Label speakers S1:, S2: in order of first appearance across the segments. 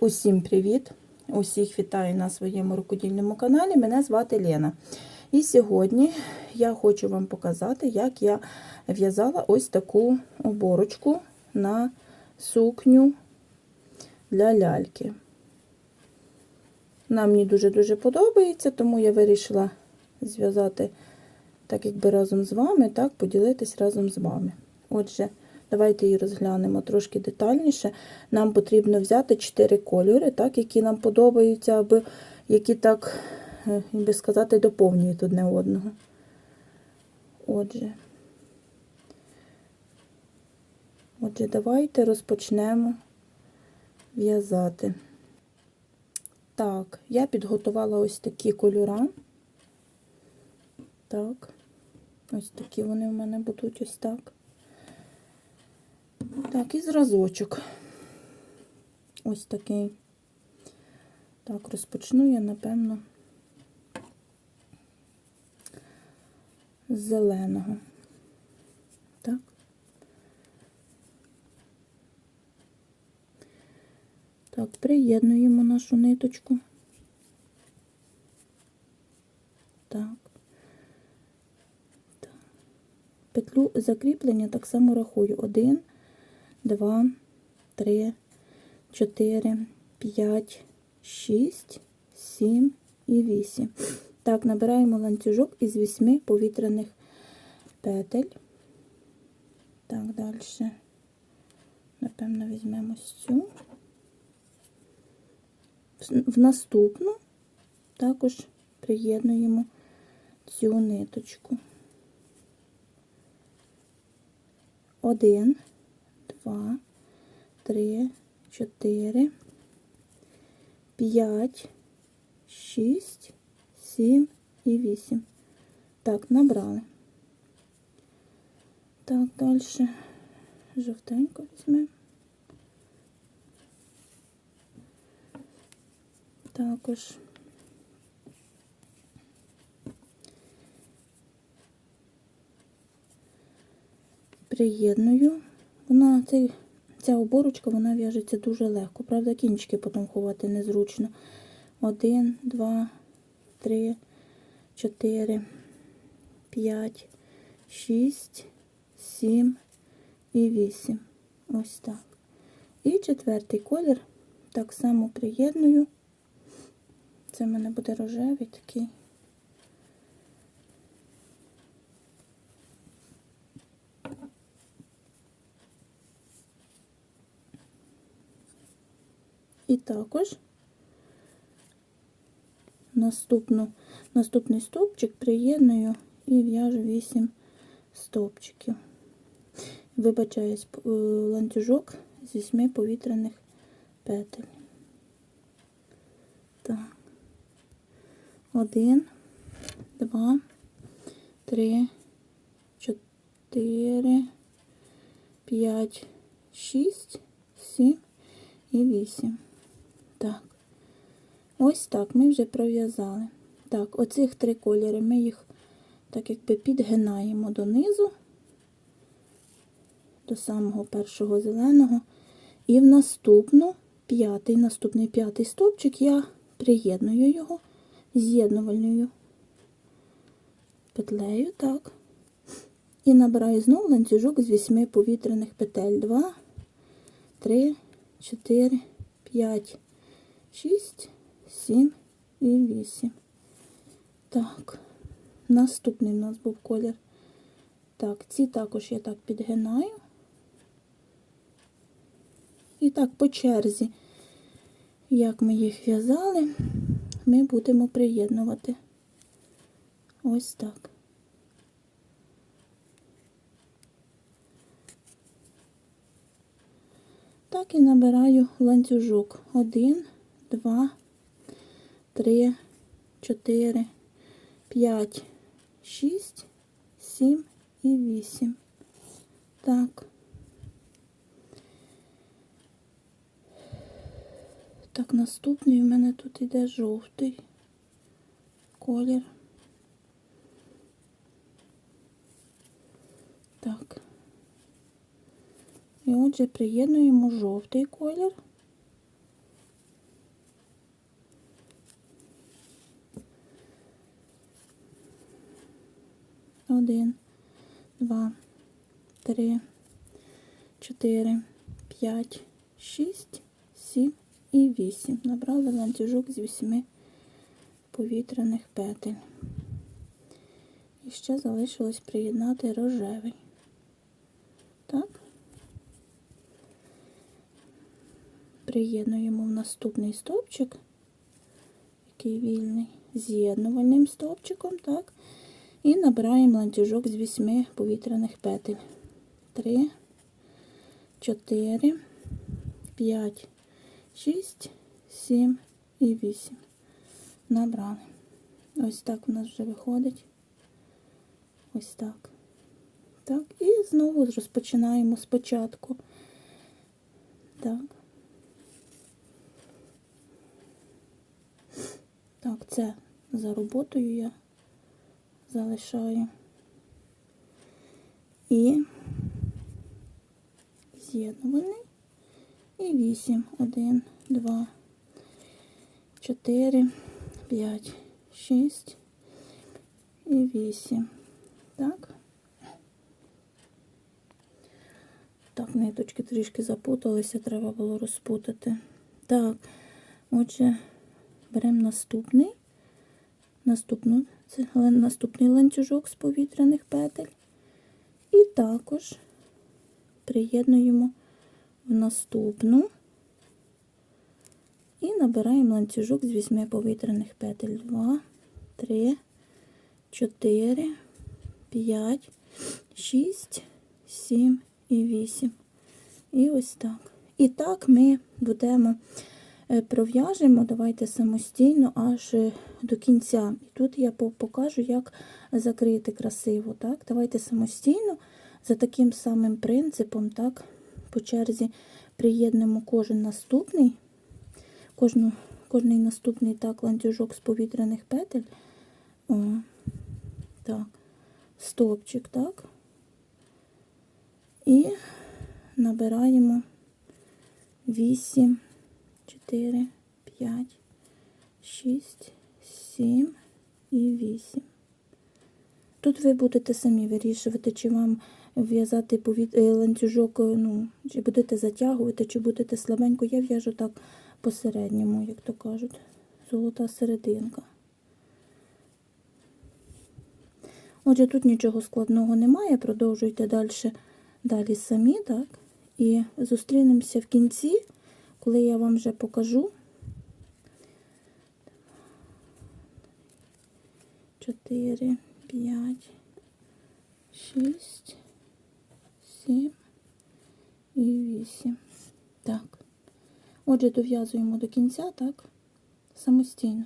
S1: Усім привіт! Усіх вітаю на своєму рукодільному каналі. Мене звати Лена. І сьогодні я хочу вам показати, як я в'язала ось таку оборочку на сукню для ляльки. Вона мені дуже-дуже подобається, тому я вирішила зв'язати, так якби разом з вами, так, поділитись разом з вами. Отже, Давайте її розглянемо трошки детальніше. Нам потрібно взяти 4 кольори, так, які нам подобаються, аби які так, як би сказати, доповнюють одне одного. Отже, Отже, давайте розпочнемо в'язати. Так, я підготувала ось такі кольора. Так, ось такі вони в мене будуть ось так. Так, і зразочок. Ось такий. Так, розпочну я, напевно, з зеленого. Так. Так, приєднуємо нашу ниточку. Так. так. Петлю закріплення так само рахую. Один. 2, 3, 4, 5, 6, 7 і 8. Так, набираємо ланцюжок із 8 повітряних петель. Так, далі, напевно, візьмемо цю. В наступну також приєднуємо цю ниточку. Один два, три, чотири, п'ять, шість, сім і вісім. Так, набрали. Так, далі жовтенько візьмемо. Також. Приєдную вона, цей, ця оборочка вона в'яжеться дуже легко. Правда, кінчики потім ховати незручно. Один, два, три, чотири, п'ять, шість, сім і вісім. Ось так. І четвертий колір так само приєдную. Це в мене буде рожевий такий. І також наступну, наступний стовпчик приєдную і в'яжу 8 стовпчиків. Вибачаюсь, е, ланцюжок з 8 повітряних петель. Так. Один, два, три, чотири, п'ять, шість, сім і вісім. Так, ось так ми вже пров'язали. Так, оцих три кольори ми їх так якби підгинаємо донизу, до самого першого зеленого. І в наступну, п'ятий, наступний п'ятий стовпчик я приєдную його з'єднувальною петлею, так. І набираю знову ланцюжок з вісьми повітряних петель. Два, три, чотири, п'ять. 6, 7 і 8. Так, наступний у нас був колір. Так, ці також я так підгинаю. І так, по черзі, як ми їх в'язали, ми будемо приєднувати. Ось так. Так і набираю ланцюжок. Один два, три, чотири, п'ять, шість, сім і вісім. Так. Так, наступний у мене тут іде жовтий колір. Так. І отже приєднуємо жовтий колір Один, два, три, чотири, п'ять, шість, сім і вісім. Набрали ланцюжок з вісьми повітряних петель. І ще залишилось приєднати рожевий. Так. Приєднуємо в наступний стовпчик, який вільний, з'єднувальним стовпчиком, так. І набираємо ланцюжок з вісьми повітряних петель. Три, чотири, п'ять, шість, сім і вісім. Набрали. Ось так у нас вже виходить. Ось так. Так, і знову розпочинаємо спочатку. Так. Так, це за роботою я залишаю. І з'єднуваний. І вісім. Один, два, чотири, п'ять, шість і вісім. Так. Так, ниточки трішки запуталися, треба було розпутати. Так, отже, беремо наступний, наступну, наступний ланцюжок з повітряних петель. І також приєднуємо в наступну і набираємо ланцюжок з вісьми повітряних петель. Два, три, чотири, п'ять, шість, сім і вісім. І ось так. І так ми будемо пров'яжемо, давайте самостійно аж е, до кінця. І тут я покажу, як закрити красиво. Так? Давайте самостійно за таким самим принципом, так, по черзі приєднемо кожен наступний, кожну, кожний наступний так, ланцюжок з повітряних петель. О, так, стовпчик, так. І набираємо 8, 4, 5, 6, 7 і 8. Тут ви будете самі вирішувати, чи вам в'язати е, ланцюжок, е, ну, чи будете затягувати, чи будете слабенько. Я в'яжу так посередньому, як то кажуть. Золота серединка. Отже, тут нічого складного немає, продовжуйте далі, далі самі, так? І зустрінемося в кінці, коли я вам вже покажу. 4, 5, 6, 7 і 8. Так. Отже, дов'язуємо до кінця, так? Самостійно.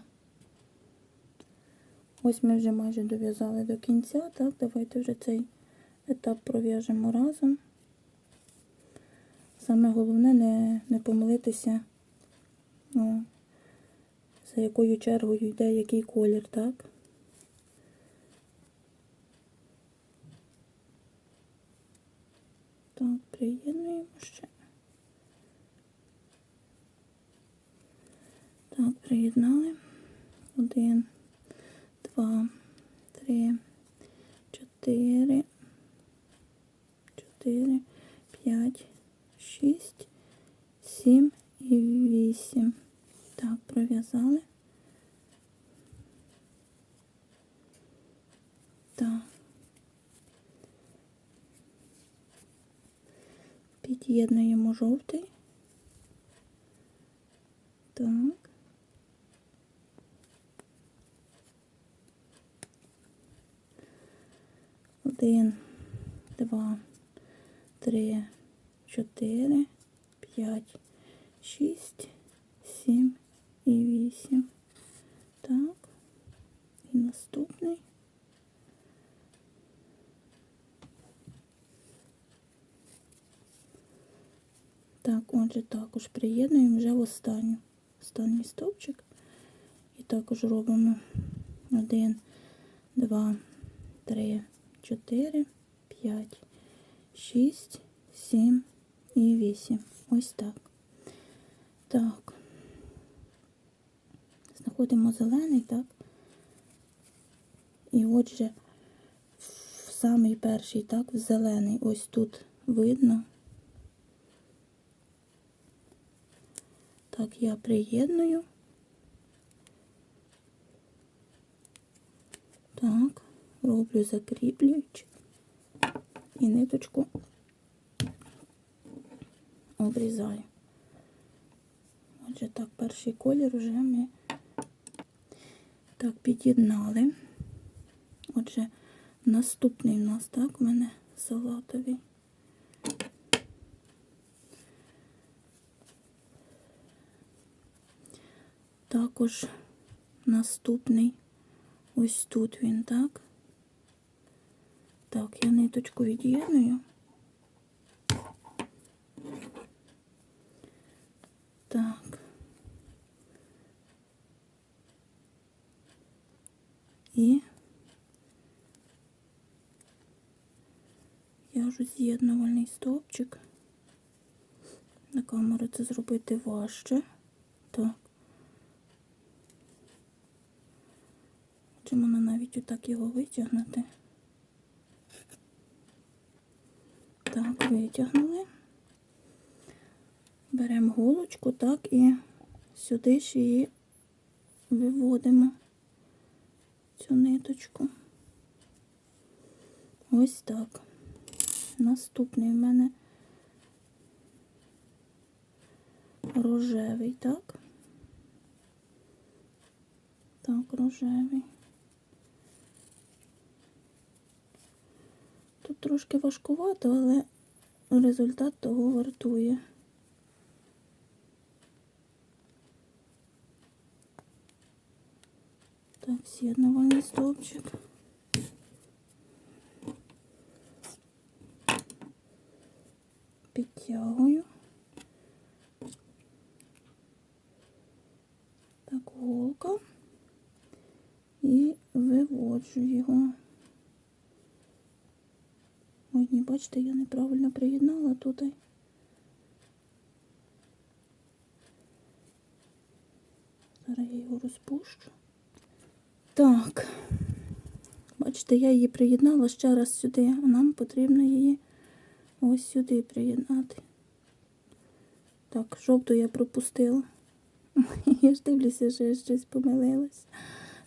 S1: Ось ми вже майже дов'язали до кінця, так, давайте вже цей етап пров'яжемо разом. Саме головне не, не помилитися, о, за якою чергою йде який колір, так? Так, приєднуємо ще. Так, приєднали. Один, два, три, чотири, чотири, п'ять, шість, сім і вісім. Так, пров'язали. Так. Жовтий. Так. Один, два, три, чотири, п'ять, шість, сім і вісім. Так. І наступний. Так, отже, також приєднуємо вже в останню. Останній стовпчик. І також робимо один, два, три, чотири, п'ять, шість, сім і вісім. Ось так. Так. Знаходимо зелений, так? І отже, в самий перший, так, в зелений. Ось тут видно. Так, я приєдную. Так, роблю закріплюючи і ниточку обрізаю. Отже, так, перший колір вже ми так під'єднали. Отже, наступний у нас, так, у мене салатовий. Також наступний ось тут він, так? Так, я ниточку від'єдную. Так. І в'яжу з'єднувальний стовпчик. На камеру це зробити важче. Так. Чи можна навіть отак його витягнути? Так, витягнули. Беремо голочку, так, і сюди ж її виводимо цю ниточку. Ось так. Наступний в мене рожевий, так? Так, рожевий. Тут трошки важкувато, але результат того вартує. Так, з'єднувальний стовпчик. Підтягую. Так, голка. І виводжу його. Бачите, я неправильно приєднала тут. Зараз я його розпущу. Так, бачите, я її приєднала ще раз сюди, а нам потрібно її ось сюди приєднати. Так, жовту я пропустила. Я ж дивлюся, що я щось помилилась.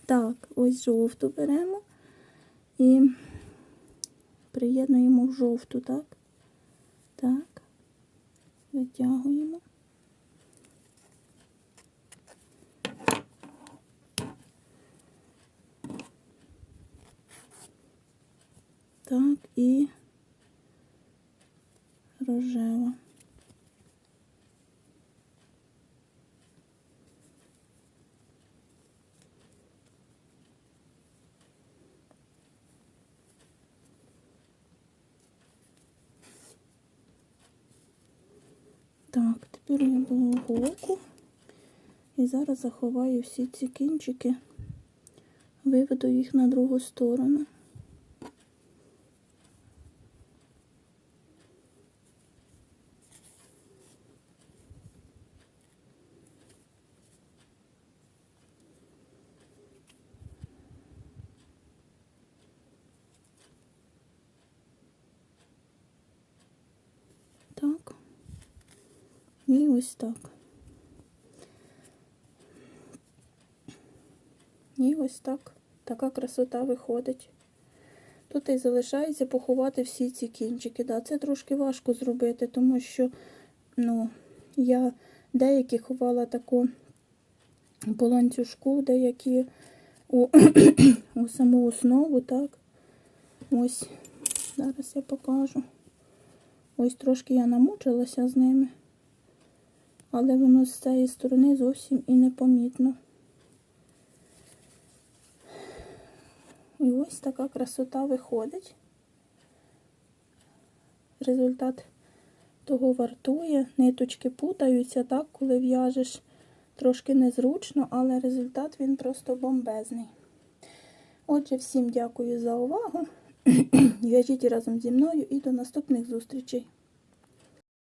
S1: Так, ось жовту беремо і приєднуємо в жовту, так? Так, витягуємо. Так, і рожева. Так, тепер оку. і зараз заховаю всі ці кінчики, виведу їх на другу сторону. Так. І ось так. І ось так. Така красота виходить. Тут і залишається поховати всі ці кінчики. Да, це трошки важко зробити, тому що ну, я деякі ховала таку по ланцюжку, деякі у, у саму основу, так. Ось, зараз я покажу. Ось трошки я намучилася з ними, але воно з цієї сторони зовсім і непомітно. І ось така красота виходить. Результат того вартує. Ниточки путаються, так, коли в'яжеш трошки незручно, але результат він просто бомбезний. Отже, всім дякую за увагу. В'яжіть разом зі мною і до наступних зустрічей.